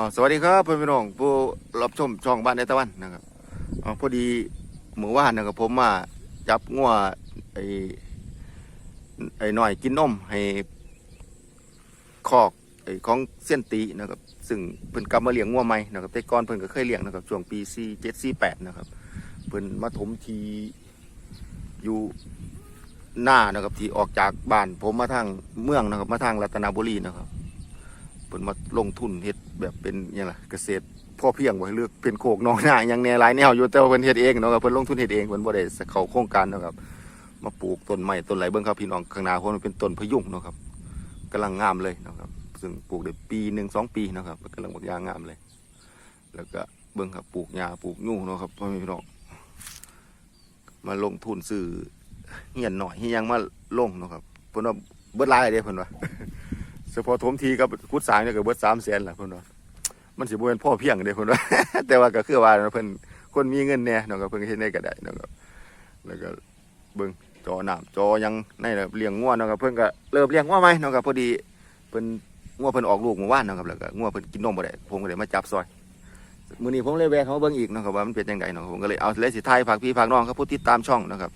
อ๋อสวัสดีครับเพื่อนพี่น้องผู้รับชมช่องบ้านในตะวันนะครับอ๋อพอดีหมู่ว่านนะครับผมมาจับงัวไอ้ไอ้หน่อยกินนมให้คอกไอ้ของเส้นตีนะครับซึ่งเพิ่นกลับมาเลี้ยงงัวใหม่นะครับแต่ก่อนเพิ่นก็เคยเลี้ยงนะครับช่วงปีสี่เจ็ดสี่แปดนะครับเพิ่นมาถมทีอยู่หน้านะครับที่ออกจากบ้านผมมาทางเมืองนะครับมาทางรัตนบุรีนะครับ เพิ่นมาลงทุนเฮ็ดแบบเป็นยังล่ะเกษตรพ่อเพียงบ่ให้เลือกเป็นโคกหนองนาหยังแน่หลายแนวอยู่แต่ว่าเพิ่นเฮ็ดเองเนาะครับเพิ่นลงทุนเฮ็ดเองเพิ่นบ่ได้เข้าโครงการเนาะครับ มาปลูกต้นไม้ต้นไหลเบิ่งครับพี่น้องข้างหน้าผมมันเป็นต้นพยุงเนาะครับกำลังงามเลยเนาะครับ ซึ่งปลูกได้ปีหนึ่งสองปีเนาะครับกำลังบักยางงามเลย แล้วก็เบิ่งครับปลูกหญ้าปลูกยูเนาะครับพ่อพี่น้องมาลงทุนซื้อเฮียนหน่อยเฮียยังมาลงเนาะครับเพิ่นว่าเบิดหลายเด้เพิ่นว่า เฉพาะถมทีกับกุดสางเนี่ยก็เบิดสามแสนละเพิ่นว่ามันสิบ่เป็นพ่อเพียงเด้เพิ่นว่า แต่ว่าก็คือว่าเพิ่นคนมีเงินแน่เนาะก็เพิ่นก็เฮ็ดได้ก็ได้เนาะครับแล้วก็เบิ่งจอน้ำจอยังในเลี้ยงงัวเนาะครับเพิ่นก็เริ่มเลี้ยงงัวใหมเนาะครับพอดีเพิ่นงัวเพิ่นออกลูกเมื่อวานเนาะครับแล้วก็งัวเพิ่นกินนมบ่ได้ผมก็เลยมาจับซอยมื้อนี้ผมเลยแวะเขาเบิ่งอีกเนาะครับว่ามันเป็นจังไดเนาะผมก็เลยเอาเลยสิถ่ายฝากพี่ฝากน้องครับผู้ติดตามช่องนะครับ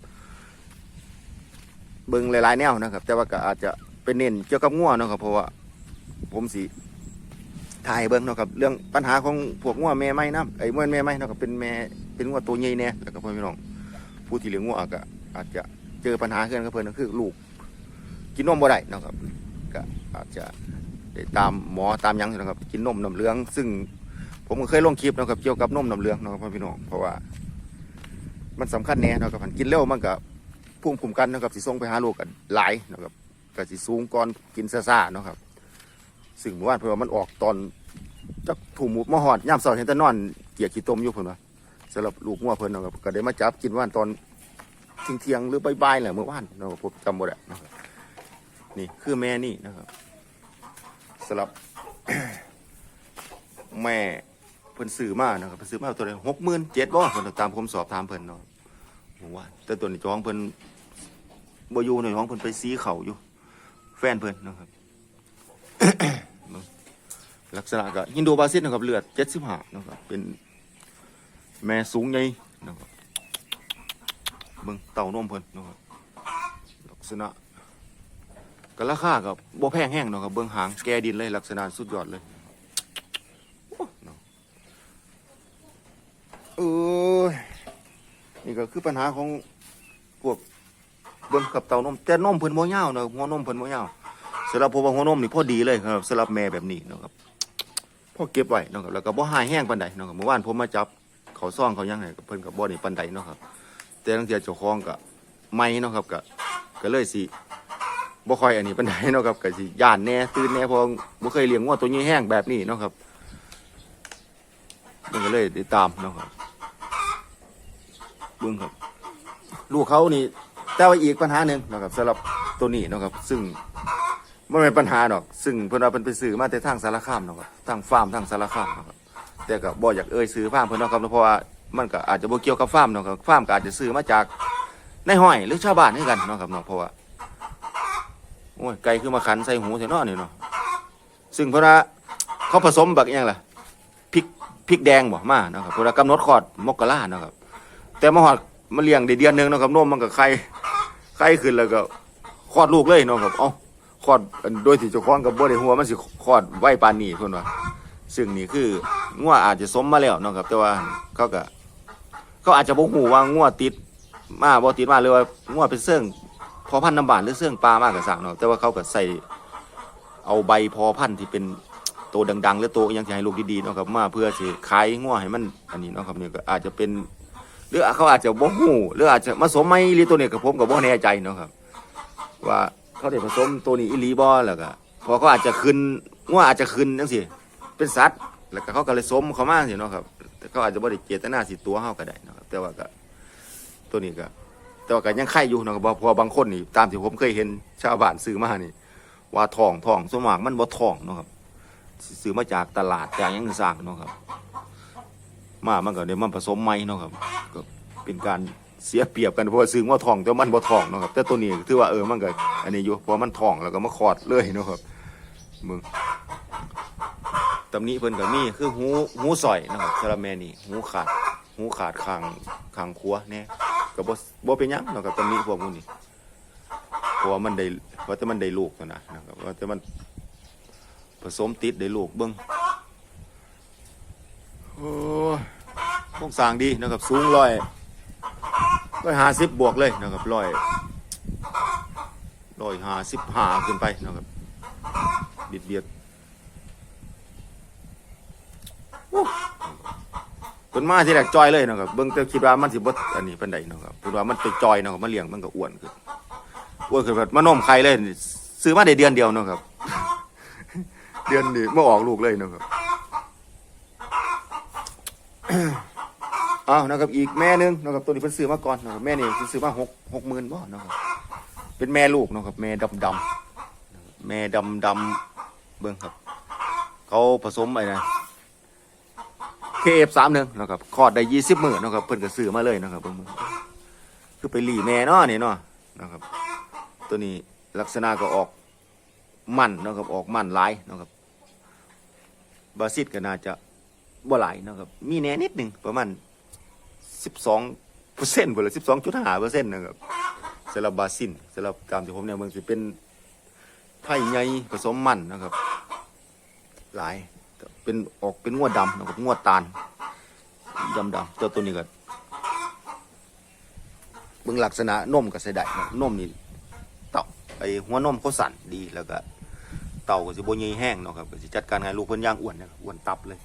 เบิ่งหลายๆแนวนะครับ แต่ว่าก็อาจจะ เป็นเน้นเกี่ยวกับงัวเนาะครับเพราะว่าผมสิถ่ายเบิ่งเนาะครับเรื่องปัญหาของพวกงัวแม่ไม้น้ำไอ้เมื่อแม่ไม้เนาะครับเป็นแม่เป็นงัวตัวใหญ่แน่แล้วก็พ่อพี่น้องผู้ที่เลี้ยงงัวก็อาจจะเจอปัญหาขึ้นกับเพิ่นก็คือลูกกินนมบ่ได้เนาะครับก็อาจจะได้ตามหมอตามยังเนาะครับกินนมน้ำเหลือง ซึ่งผมก็เคยลงคลิปเนาะครับเกี่ยวกับนมน้ำเหลืองเนาะครับพ่อพี่น้องเพราะว่า มันสำคัญแน่เนาะครับกินเร็วมันก็ภูมิคุ้มกันนะครับสิส่งไปหาลูกกันหลายนะครับ ก็สิสูงก่อนกินซ่าๆเนาะครับ ซึ่งเมื่อวานเพิ่นมันออกตอนจักถุงหมูมาหอดย่ามเสาเห็นแต่นอนเกียกขี้ต้มอยู่เพิ่นว่าสำหรับลูกงัวเพิ่นเนาะครับก็ได้มาจับกินว่านตอนเที่ยงหรือบ่ายๆแหละเมื่อวานเนาะครับผมจำบ่ได้นะครับนี่คือแม่นี่นะครับสำหรับแม่เพิ่นซื้อมานะครับเพิ่นซื้อมาตัวละหกหมื่นเจ็ดบ่เพิ่นตามผมสอบถามเพิ่นเนาะเมื่อวานแต่ตัวนี้จ้องเพิ่นบ่อยู่ในห้องเพิ่นไปซีเขาอยู่ ฟนเพิ่อนนะครับ ลักษณะก็ฮินโดบาซิสนะครับเลือดเจ็ดสิบห้านะครับเป็นแม่สูงใหญ่นะครับเบิ่งเต่านมเพิ่นนะครับลักษณะก็ราคากับบ่แพงแห้งเนาะครับเบิ่งหางแกดินเลยลักษณะสุดยอดเลยโอ้เนาะเออนี่ก็คือปัญหาของพวก เบิ่งกับเต่านมแต่นมเพิ่นบ่ยาวเนาะหัวนมเพิ่นบ่ยาวสำหรับผมว่าหัวนมนี่พอดีเลยครับสำหรับแม่แบบนี้เนาะครับพ่อเก็บไว้เนาะครับแล้วก็บ่หายแห้งปานใดเนาะครับเมื่อวานผมมาจับเขาซ่องเขายังไงเพิ่นก็บ่นี่ปานใดเนาะครับ แต่ทั้งเที่ยเจ้าของก็ไม่เนาะครับก็ก็เลยสิบ่ค่อยอันนี้ปานใดเนาะครับก็สิย่านแน่ตื่นแน่เพอบ่เคยเลี้ยงงัวตัวใหญ่แห้งแบบนี้เนาะครับมันก็เลยได้ตามเนาะครับเบิ่งครับ ลูกเขานี่ แต่ว่าอีกปัญหาหนึ่งนะครับสำหรับตัวนี้นะครับซึ่งมันเป็นปัญหาดอก ซึ่งเพิ่นว่าเพิ่นไปซื้อมาแต่ทางสารคามนะครับทางฟาร์มทางสารคามนะครับแต่ก็บ่อยากเอ่ยซื้อฟาร์มเพิ่อนเนาครับเพราะว่ามันก็อาจจะบ่เกี่ยวกับฟาร์มนะครับฟาร์มก็อาจจะซื้อมาจากในห้อยหรือชาวบ้านคือกันนะครับเนาะเพราะว่าโอ้ยไก่คือมาขันใส่หูใส่นาะนี่เนาะซึ่งเพิ่นว่าเขาผสมแบบยังล่ะพริกพริกแดงบ่มาเนาะครับเพิ่นว่ากำหนดคลอดมกราเนาะครับแต่มาฮอดมาเลี้ยงได้เดือนหนึงเนะครับนมมันก็ไข่ ไข่ขึ้นแล้วก็คลอดลูกเลยเนาะครับ เอ้าคลอดโดยที่เจ้าของกับบ่ได้หัวมันสิคลอดไว้ปานนี้เพิ่นว่าซึ่งนี่คืองัวอาจจะสมมาแล้วเนาะครับ แต่ว่าเขาก็เขาอาจจะบ่ฮู้ว่างัวติดมาบ่ติดมาหรือว่างัวเป็นเสื่องพอพันธุ์น้ำบานหรือเสื่องปลามากก็สั่งเนาะแต่ว่าเขาก็ใส่เอาใบพอพันธุ์ที่เป็นโตดังๆ หรือตอหยังที่ให้ลูกดีๆเนาะครับมาเพื่อสิขายงัวให้มันอันนี้เนาะครับเนี่ก็อาจจะเป็น หรือเขาอาจจะบ่ฮู้หรืออาจจะมาสมไหมหรือตัวนี้กับผมก็บ่แน่ใจเนาะครับ ว่าเขาได้ผสมตัวนี้อีหลีบ่แล้วก็พอเขาอาจจะขึ้นงัวอาจจะขึ้นจังซี่เป็นสัตว์แล้วก็เขาก็เลยสมเขามาจังซี่เนาะครับแต่เขาอาจจะบ่ได้เจตนาสิตัวเฮาก็ได้เนาะครับแต่ว่าก็ตัวนี้ก็แต่ว่าก็ยังไข่อยู่เนาะครับเพราะบางคนนี่ตามที่ผมเคยเห็นชาวบ้านซื้อมานี่ ว่าทองทองส่วนมากมันบ่ทองเนาะครับซื้อมาจากตลาดจากยังสร้างเนาะครับ มามันก็เดี๋ยวมันผสมใหม่เนาะครับก็เป็นการเสียเปรียบกันเพราะว่าซื้อว่าทองแต่มันบ่ทองเนาะครับแต่ตัวนี้ถือว่าเออมันก็อันนี้อยู่เพราะมันทองแล้วก็มาคอดเลยเนาะครับมึงตำหนิเพิ่นก็มีคือหูหูสอยนะครับสำหรับแมนี่หูขาดหูขาดขางขางขวาแน่ก็บ่บ่เป็นยังนะครับตำหนิพวกพวกนี้เพราะว่ามันได้เพราะแต่มันได้ลูกนั่นนะนะครับว่าแต่มันผสมติดได้ลูกเบิ่ง โครงสร้างดีนะครับสูงร้อยร้อยห้าสิบบวกเลยนะครับร้อยร้อยห้าสิบห้าขึ้นไปนะครับบิดเบียดเพิ่นมาที่แรกจอยเลยนะครับเบิ่งแต่คิดว่ามันสิบ่อันนี้เปานใดนะครับเพิ่นว่ามันไปจอยนะครับมาเลี้ยงมันก็อ้วนขึ้นอ้วนขึ้นแบบมานมไข่เลยซื้อมาได้เดือนเดียวนะครับ เดือนนี้มาออกลูกเลยนะครับ อ้าวนะครับอีกแม่หนึงนะครับตัวนี้เพิ่นซื้อมาก่อนนะครับแม่นี่เพิ่นซื้อมาหกหกหมื่นบ่นะครับเป็นแม่ลูกนะครับแม่ดำดำแม่ดำดำเบิ่งครับ เขาผสมไอ้นะ KF สามหนึ่งนะครับคลอดได้ยี่สิบหมื้อนะครับเพิ่นก็ซื้อมาเลยนะครับเบิ่งคือไปหลีแม่เนาะนี่เนาะนะครับ ตัวนี้ลักษณะก็ออกมันนะครับออกมันหลายนะครับบาซิดก็น่าจะ บ่หลายเนาะครับ มีแหน่นิดหนึ่งประมาณสิบสองเปอร์เซ็นต์หรือสิบสองจุดห้าเปอร์เซ็นต์นะครับสำหรับบาซินสำหรับตามที่ผมเนี่ยมันจะเป็นไผ่ใหญ่ผสมมันนะครับ หลายเป็นออกเป็นงวดดำนะครับงวดตาลดำดำๆตัวตัวนี้ก็เบิ่งลักษณะนมก็ใส่ได้นะนมนี่เต่าไอหัวนมเขาสั่นดีแล้วก็ เต่าก็สิบ่ใหญ่แห้งเนาะครับก็สิจัดการงานลูกเพิ่นย่างอ้วนนะครับอ้วนตับเลย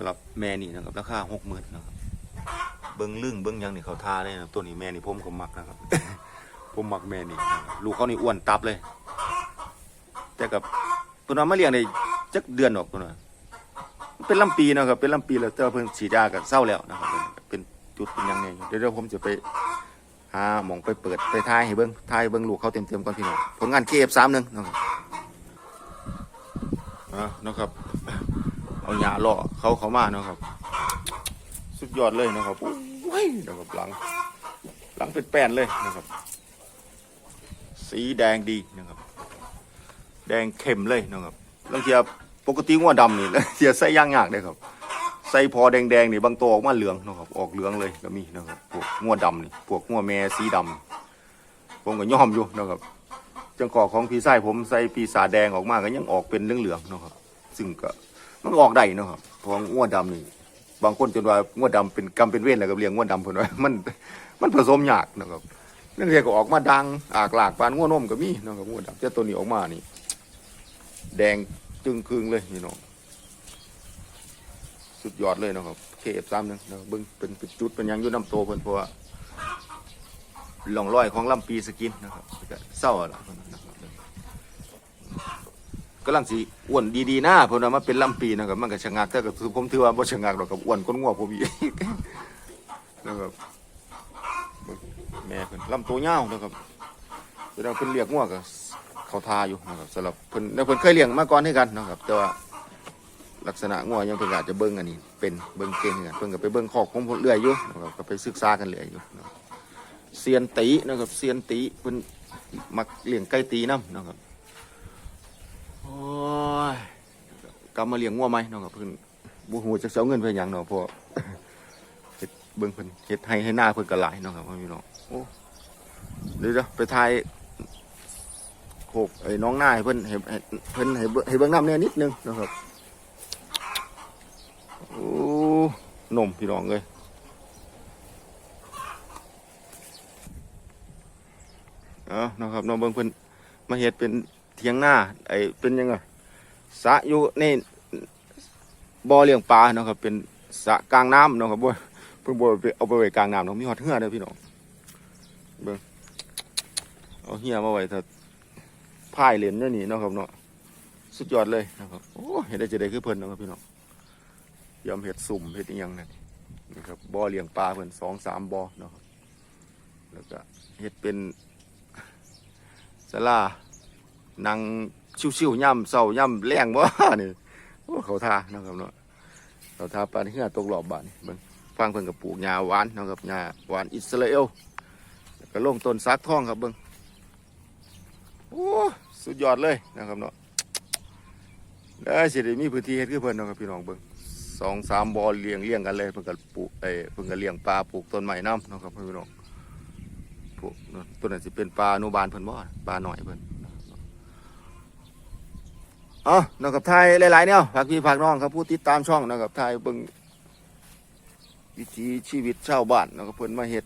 ำหรับแม่นี่นะครับราคา60,000นะครับเบิ่งลึ่งเบิ่งยังนี่เขาทาเลยนะตัวนี้แม่นี่ผมก็มักนะครับ ผมมักแม่นี่นะครับลูกเขานี่อ้วนตับเลย แต่กับเพิ่นว่ามาเลี้ยงได้จักเดือนออกตัวน่ะเป็นลำปีนะครับเป็นลำปีแล้วแต่เพิ่งฉีดยากับเศร้าแล้วนะครับ เป็นจุดเป็นยังไงเดี๋ยวผมจะไปหาหมองไปเปิดไปทายให้เบิ้งทายเบิ้งลูกเขาเต็มๆก่อนพี่น้องผลงานเคฟสามหนึ่งนะครับนะครับ เอาหยาล่อเขาเขามาเนาะครับ สุดยอดเลยนะครับโอ้ยนะครับหลัง หลังเป็นแป้นเลยนะครับ สีแดงดีนะครับ แดงเข้มเลยนะครับบางทีปกติงัวดำนี่แล้วเสียใส่ย่างยากเลยครับ ใส่พอแดงๆนี่บางตัวออกมาเหลืองนะครับ ออกเหลืองเลยก็มีนะครับพวกงัวดำนี่พวกงัวแม่สีดำผมก็ย่อมอยู่นะครับจังกอกของพี่ไส้ผมใส่ปีศาจแดงออกมาก็ยังออกเป็นเหลืองๆนะครับ ซึ่งก็ มันออกได้เนะครับเพราะงัวดำนี่ บางคนจนว่างัวดำเป็นกรรมเป็นเวรแล้วกับเลี้ยงงัวดำเพิ่นว่ามันมันผสมยากนะครับนั่นเรียกก็ออกมาดังอากหลากปานงัวนมก็มีนะครับงัวดำแต่ตัวนี้ออกมานี่ แดงจึงครึงเลยพี่น้องสุดยอดเลยนะครับเคเอฟสามนึงนะบเบิ้งเป็นจุดเป็นยังยุ่น้ำโตเพิ่นเพราะว่าหล่องรอยของลำปีสกินนะครับเศร้าละครับ กำลังสีอ้วนดีๆน้าเพิ่นว่ามาเป็นลำปีนะครับมันก็ชะงักแต่ก็คือผมถือว่าบ่ชะงักหรอกกับอ้วนก้นงัวผมอีกนะครับแม่เพิ่นลำตัวยาวนะครับเวลาเพิ่นเรียกงัวก็เขาทาอยู่นะครับสำหรับเพิ่นแล้วเพิ่นเคยเลี้ยงมาก่อนให้กันนะครับ แต่ว่าลักษณะงัวยังเพิ่นอาจจะเบิ่งอันนี้ เป็นเบิ่งเก่งกันเพิ่นก็ไปเบิ่งคอกของเพิ่นเรื่อยอยู่นะครับก็ไปศึกษากันเรื่อยอยู่เซียนตีนะครับเซียนตีเพิ่นมักเลี้ยงไก่ตีน้ำนะครับ โอ้ยกลับมาเลี้ยงงัวไหมนะครับเพิ่นบ่ฮู้จักสิเอาเงินไปหยังเนาะพราะเฮ็ดเบิ่งเพิ่นเฮ็ดให้ให้หน้าเพิ่นก็หลายเนาะครับพี่น้องโอ้เดี๋ยวๆไปถ่ายโขกไอ้น้องหน้าให้เพิ่นให้ให้เพิ่นให้เบิ่งให้เบิ่งน้ำเนี่ยนิดนึงนะครับโอ้นมพี่น้องเลยเอานะครับน้องเบิ่งเพิ่นมาเฮ็ดเป็น เทียงหน้าไอ้เป็นยังไงสะอยู่ในบ่อเลี้ยงปลาเนาะครับเป็นสะกลางน้ำเนาะครับบ่เพิ่นบ่เอาไปไว้กลางน้ำเนาะมีฮอดเหือเด้อพี่น้องเบิ่งเอาเหียมาไว้ถอะพายเหรียญเนี่ยนี่เนาะครับเนาะสุดยอดเลยนะครับโอ้เห็นได้จะได้คือเพิ่นเนาะครับพี่น้องยำเห็ดสุ่มเห็ดยังนั่นนะครับบ่อเลี้ยงปลาเพิ่นสองสามบ่อเนาะแล้วก็เห็ดเป็นสลา นั่งชิวๆย่ำเศร้าย่ำแรงบ่นี่โอ้เขาทานะครับเนาะเขาทาปลาที่เหือตกหลอบบ้านนี่เบิ่งฟังเพิ่นกับปลูกหญ้าหวานนะครับหญ้าหวานอิสราเอลก็ลงต้นซักทองครับเบิ่งโอ้สุดยอดเลยนะครับเนาะแล้สิได้มีพื้นที่เฮ็ดคือเพิ่นนะครับพี่น้องเบิ่งสองสามบ่อเลี้ยงเลี้ยงกันเลยเพิ่นก็ปลูกเอ้เพิ่นก็เลี้ยงปลาปลูกต้นไม้นํเนะครับพี่น้องปลูกต้นนั้นสิเป็นปลาอนุบาลเพิ่นบ่ปลาหน่อยเพิ่น เอ๋อเนาะกับทายหลายๆแนวฝากพี่ฝากน้องครับผู้ติดตามช่องเนาะกับทายเบิ่งวิถีชีวิตชาวบ้านเนาะครับเพิ่นมาเฮ็ด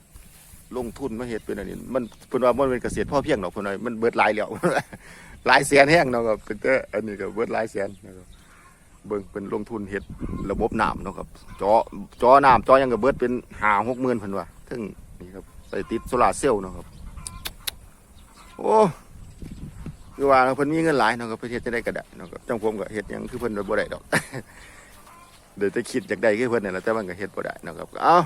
ลงทุนมาเฮ็ดเป็นอันนี้มันเพิ่นว่ามันเป็นเกษตรพ่อเพียงเนาะเพิ่นว่ามันเบิดหลายแล้วหลายแสนแห้งเนาะครับเป็นแต่อันนี้ก็เบิดหลายแสนนะครับเบิ่งเป็นลงทุนเฮ็ดระบบน้ำเนาะครับจอจอน้ำจอยังก็เบิดเป็นห้าหกหมื่นเพิ่นว่าถึงนี่ครับใส่ติดโซลาร์เซลล์เนาะครับโอ้ คือว่าเพิ่นมีเงินหลายเนาะครับเพิ่นเฮ็ดจะได้ก็ได้เนาะครับจังผมก็เฮ็ดหยังคือเพิ่นบ่ได้ดอก เดี๋ยวจะคิดอยากได้คือเพิ่นนี่แหละแต่มันก็เฮ็ดบ่ได้เนาะครับเอา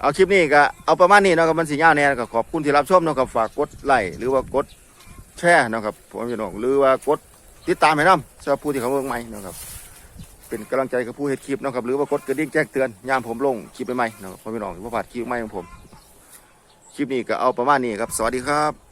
เอาคลิปนี้ก็เอาประมาณนี้เนาะครับมันสิยาวแน่ก็ขอบคุณที่รับชมเนาะครับฝากกดไลค์หรือว่ากดแชร์นะครับผมพี่น้องหรือว่ากดติดตามให้น้ำสำหรับผู้ที่เขาเมืองใหม่นะครับเป็นกำลังใจกับผู้เฮ็ดคลิปนะครับหรือว่ากดกระดิ่งแจ้งเตือนยามผมลงคลิปใหม่ๆนะครับพ่อพี่น้องที่ว่าผ่านคลิปใหม่ของผมคลิปนี้ก็เอาประมาณนี้ครับ สวัสดีครับ